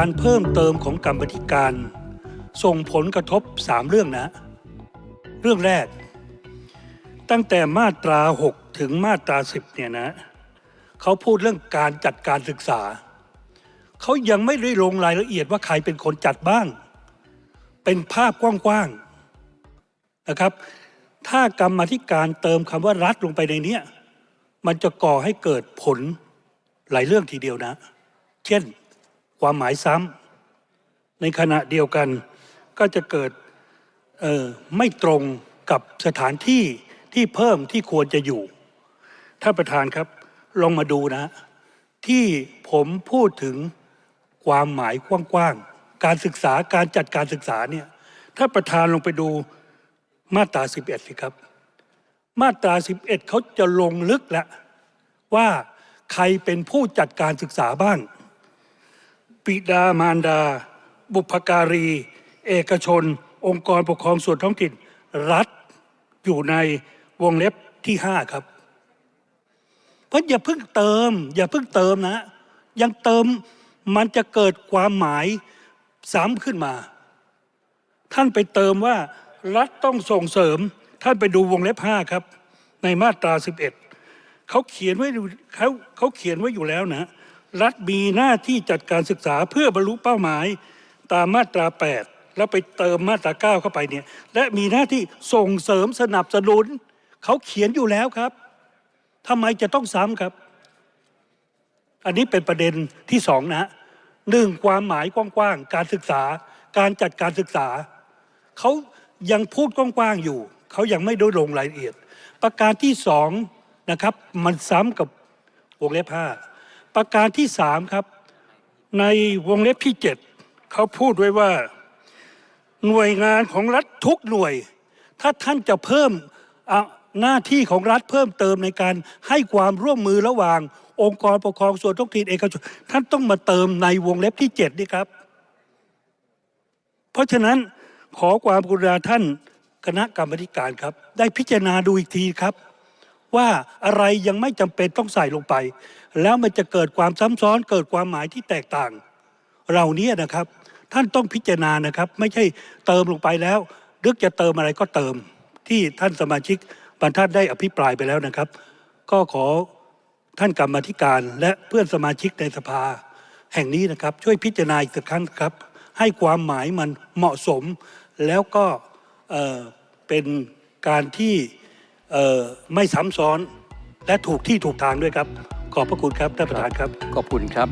การเพิ่มเติมของกรรมธิการ ส่งผลกระทบสามเรื่องนะ เรื่องแรก ตั้งแต่มาตรา 6 ถึงมาตรา 10 เนี่ยนะเขาพูดเรื่องการจัดการศึกษา เขายังไม่ได้ลงรายละเอียดว่าใครเป็นคนจัดบ้าง เป็นภาพกว้างๆนะครับ ถ้ากรรมธิการเติมคำว่ารัฐลงไปในเนี้ยมันจะก่อให้เกิดผลหลายเรื่องทีเดียวนะ เช่น ความหมายซ้ำในขณะเดียวกันก็จะเกิดไม่ตรงกับสถานที่ที่เพิ่มที่ควรจะอยู่ท่านประธานครับ ลองมาดูนะ ที่ผมพูดถึงความหมายกว้างๆ การศึกษาการจัดการศึกษาเนี่ยถ้าประธานลงไปดูมาตรา 11 สิครับ มาตรา 11 เขาจะลงลึกแล้วว่าใครเป็นผู้จัดการศึกษาบ้าง ปิดามารดา บุพการี เอกชน องค์กรปกครองส่วนท้องถิ่นรัฐอยู่ในวงเล็บที่5ครับเพราะอย่าเพิ่งเติม อย่าเพิ่งเติมนะ ยังเติมมันจะเกิดความหมายซ้ำขึ้นมา ท่านไปเติมว่า รัฐต้องส่งเสริม ท่านไปดูวงเล็บ5ครับ ในมาตรา 11เขาเขียนไว้อยู่เขาเขาเขียนไว้อยู่แล้วนะ รัฐมีหน้าที่จัดการศึกษาเพื่อบรรลุเป้าหมายตามมาตรา 8 แล้วไปเติมมาตรา 9 เข้าไปเนี่ยและมีหน้าที่ส่งเสริมสนับสนุน เขาเขียนอยู่แล้วครับทำไมจะต้องซ้ำครับ อันนี้เป็นประเด็นที่สองนะหนึ่งความหมายกว้างๆการศึกษา การจัดการศึกษา เขายังพูดกว้างๆอยู่ เขายังไม่ได้ลงรายละเอียด ประการที่สองนะครับ มันซ้ำกับวงเล็บห้า ประการที่สามครับ ในวงเล็บที่เจ็ดเขาพูดไว้ว่าหน่วยงานของรัฐทุกหน่วย ถ้าท่านจะเพิ่มหน้าที่ของรัฐเพิ่มเติมในการให้ความร่วมมือระหว่าง องค์กรปกครองส่วนท้องถิ่นเอกชนท่านต้องมาเติมในวงเล็บที่เจ็ดนี่ครับ เพราะฉะนั้นขอความกรุณาท่านคณะกรรมธิการครับ ได้พิจารณาดูอีกทีครับ ว่าอะไรยังไม่จำเป็นต้องใส่ลงไป แล้วมันจะเกิดความซ้ำซ้อนเกิดความหมายที่แตกต่างเรานี้นะครับ ท่านต้องพิจารณานะครับ ไม่ใช่เติมลงไปแล้วนึกจะเติมอะไรก็เติม ที่ท่านสมาชิกบรรทัดได้อภิปรายไปแล้วนะครับ ก็ขอท่านกรรมธิการและเพื่อนสมาชิกในสภา แห่งนี้นะครับ ช่วยพิจารณาอีกสักครั้งครับ ให้ความหมายมันเหมาะสม แล้วก็เเป็นการที่ ไม่ซ้ำซ้อนและถูกที่ถูกทางด้วยครับ ขอบพระคุณครับท่านประธานครับ ขอบคุณครับ